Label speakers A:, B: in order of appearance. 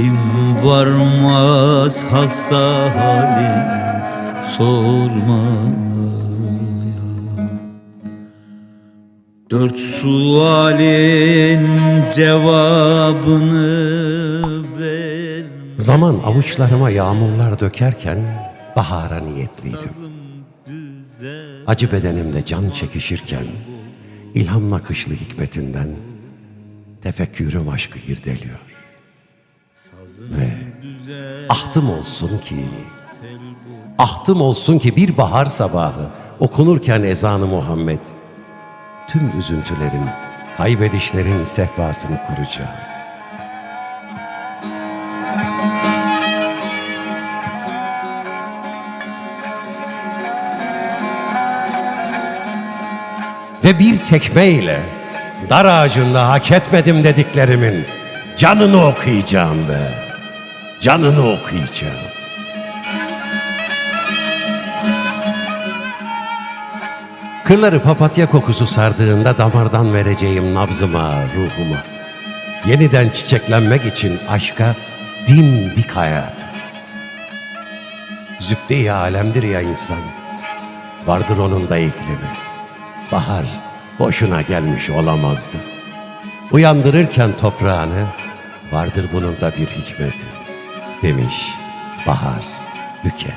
A: Dilim varmaz hasta halim sormaya Dört sualin cevabını ver
B: Zaman avuçlarıma yağmurlar dökerken bahara niyetliydim. Acı bedenimde can çekişirken ilham nakışlı hikmetinden tefekkürüm aşkı irdeliyor. Ve ahtım olsun ki ahtım olsun ki bir bahar sabahı okunurken ezanı Muhammed tüm üzüntülerin, kaybedişlerin sehpasını kuracağım. Ve bir tekmeyle dar ağacında hak etmedim dediklerimin canını okuyacağım be. Canını okuyacağım. Kırları papatya kokusu sardığında damardan vereceğim nabzıma, ruhuma. Yeniden çiçeklenmek için aşka dimdik hayat. Zübde-i alemdir ya insan. Vardır onun da iklimi. Bahar boşuna gelmiş olamazdı. Uyandırırken toprağını vardır bunun da bir hikmeti demiş Bahar Büke.